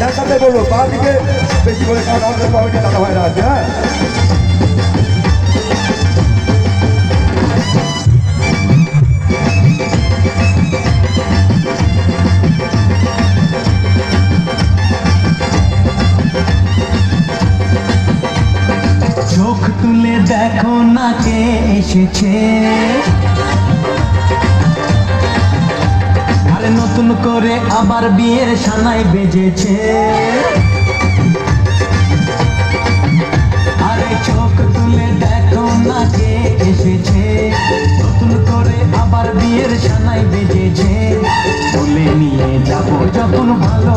যার সাথে বলব, বা দিকে বেশি করে কারণ আমাদের কমিটি দাদা ভাইরা আছে হ্যাঁ? চোখ তুলে দেখো না কে এসেছে। নতুন করে আবার বিয়ের সানায় বেজেছে। আরে চোখ তুলে দেখো না কে এসেছে। নতুন করে আবার বিয়ের সানায় বেজেছে। তুলে নিয়ে যাব যখন ভালোবেসেছি